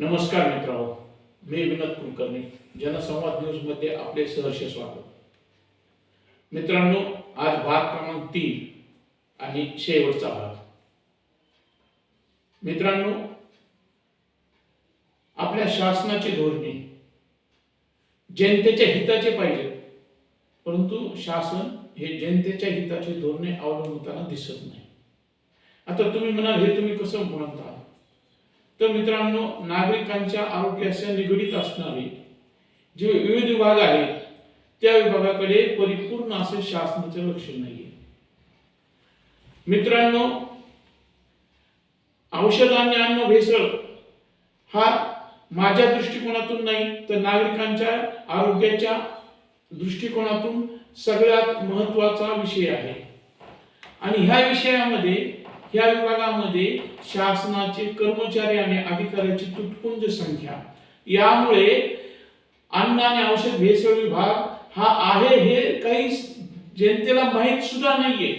नमस्कार मित्रांनो मी विनोद कुलकर्णी जनसंवाद न्यूजमध्ये आपले सहर्ष स्वागत. मित्रांनो आज भाग क्रमांक तीन आणि शेवटचा भाग. मित्रांनो आपल्या शासनाची धोरणे जनतेच्या हिताचे पाहिजे परंतु शासन हे जनतेच्या हिताचे धोरणे अवलंबताना दिसत नाही. आता तुम्ही म्हणाल हे तुम्ही कसं म्हणता तर मित्रांनो नागरिकांच्या आरोग्याशी निगडीत असणारे जे विविध विभाग आहेत त्या विभागाकडे परिपूर्ण असे शासनाचे लक्ष नाहीये. मित्रांनो औषध आणि अन्न भेसळ हा माझ्या दृष्टिकोनातून नाही तर नागरिकांच्या आरोग्याच्या दृष्टिकोनातून सगळ्यात महत्त्वाचा विषय आहे. आणि ह्या विषयामध्ये या विभागामध्ये शासनाचे कर्मचारी आणि अधिकाऱ्याची तुटपुंज संख्या. यामुळे अन्न आणि औषध भेसळ विभाग हा आहे हे काही जनतेला माहीत सुद्धा नाहीये.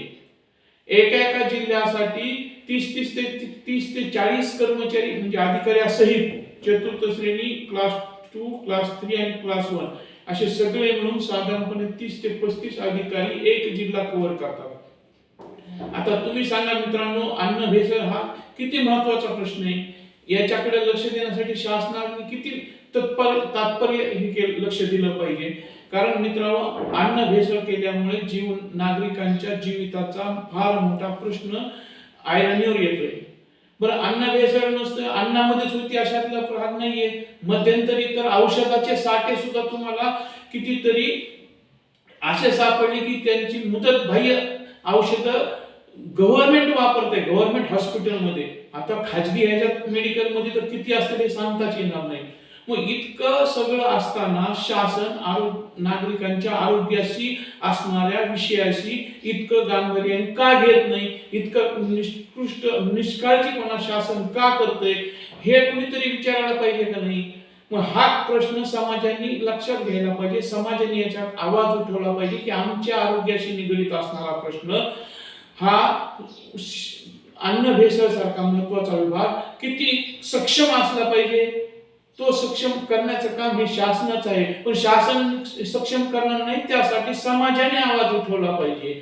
एका एका जिल्ह्यासाठी तीस तीस ते तीस ते चाळीस कर्मचारी म्हणजे अधिकाऱ्यासहित चतुर्थ श्रेणी क्लास टू क्लास थ्री आणि क्लास वन असे सगळे मिळून साधारणपणे तीस ते पस्तीस अधिकारी एक जिल्हा कव्हर करतात. आता तुम्ही सांगा मित्रांनो अन्न भेसळ हा किती महत्त्वाचा प्रश्न आहे? याच्याकडे लक्ष देण्यासाठी शासनाने किती तत्पर तात्पर्य हे लक्ष दिलं पाहिजे. कारण मित्रांनो अन्न भेसळ केल्यामुळे जीवन नागरिकांच्या जीविताचा फार मोठा प्रश्न ऐरणीवर येतोय. बरं अन्न भेसळ नसतं अन्नामध्येच होती अशातला भाग नाहीये. मध्यंतरी तर औषधाचे साठे सुद्धा तुम्हाला कितीतरी असे सापडले की त्यांची मुदत बाह्य औषधं गव्हर्नमेंट वापरते गव्हर्नमेंट हॉस्पिटलमध्ये. आता खाजगी ह्याच्यात मेडिकलमध्ये तर किती असतं ते सांगताच येणार नाही. मग इतकं सगळं असताना शासन आरोग्य नागरिकांच्या आरोग्याशी असणाऱ्या विषयाशी इतकं गांभीर्याने का घेत नाही? इतकं निष्कृष्ट निष्काळजीपणा शासन का करतंय? हे कुणीतरी विचारायला पाहिजे का नाही? मग हा प्रश्न समाजाने लक्षात घ्यायला पाहिजे. समाजाने याच्यात आवाज उठवला पाहिजे की आमच्या आरोग्याशी निगडीत असणारा प्रश्न हा अन्न भेसळ सारखा महत्त्वाचा विभाग किती सक्षम असला पाहिजे? तो सक्षम करण्याचं काम हे शासनाचं आहे. पण शासन सक्षम करणार नाही त्यासाठी समाजाने आवाज उठवला पाहिजे.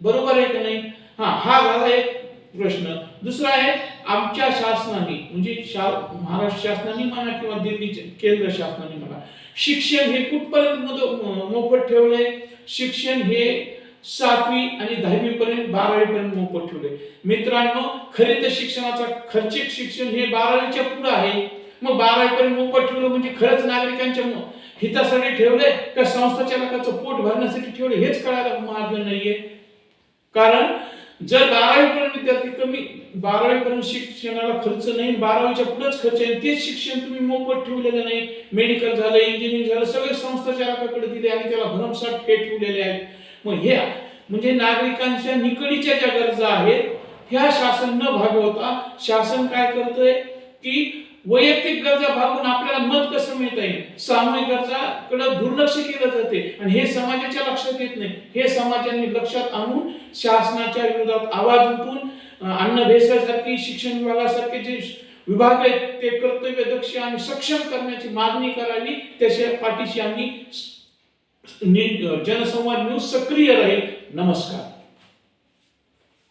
बरोबर आहे का नाही? हा हा झाला एक प्रश्न. दुसरा आहे आमच्या शासनाने म्हणजे शा महाराष्ट्र शासनाने म्हणा किंवा दिल्ली केंद्र शासनाने म्हणा शिक्षण हे कुठपर्यंत मोफत ठेवलंय? शिक्षण हे सातवी आणि दहावी पर्यंत बारावी पर्यंत मोफत ठेवले. मित्रांनो खरे तर शिक्षणाचा खर्चिक शिक्षण हे बारावीच्या पुढे आहे. मग बारावी पर्यंत मोफत ठेवलं म्हणजे खरंच नागरिकांच्या हितासाठी ठेवले का संस्था चालकाचं पोट भरण्यासाठी ठेवले हेच कळायला मार्ग नाहीये. कारण जर बारावी पर्यंत विद्यार्थी कमी बारावी पर्यंत शिक्षणाला खर्च नाही बारावीच्या पुढेच खर्च आहे तेच शिक्षण तुम्ही मोफत ठेवलेलं नाही. मेडिकल झालं इंजिनिअरिंग झालं सगळे संस्था चालकाकडे दिले आणि त्याला भरमसाठ ठेवलेले आहेत. मग हे म्हणजे नागरिकांच्या निकडीच्या ज्या गरजा आहेत ह्या शासन न भागवता. शासन काय करतोय? की वैयक्तिक गरजा भागून आपल्याला मत कसं मिळता येईल सामूहिक गरजाकडे दुर्लक्ष केलं जाते. आणि हे समाजाच्या लक्षात येत नाही. हे समाजाने लक्षात आणून शासनाच्या विरोधात आवाज उठून अन्न भेसळसारखी शिक्षण विभागासारखे जे विभाग आहेत ते कर्तव्य दक्ष आणि सक्षम करण्याची मागणी करावी. त्याच्या पाठीशी आम्ही जनसंवाद न्यूज सक्रिय राहील. नमस्कार.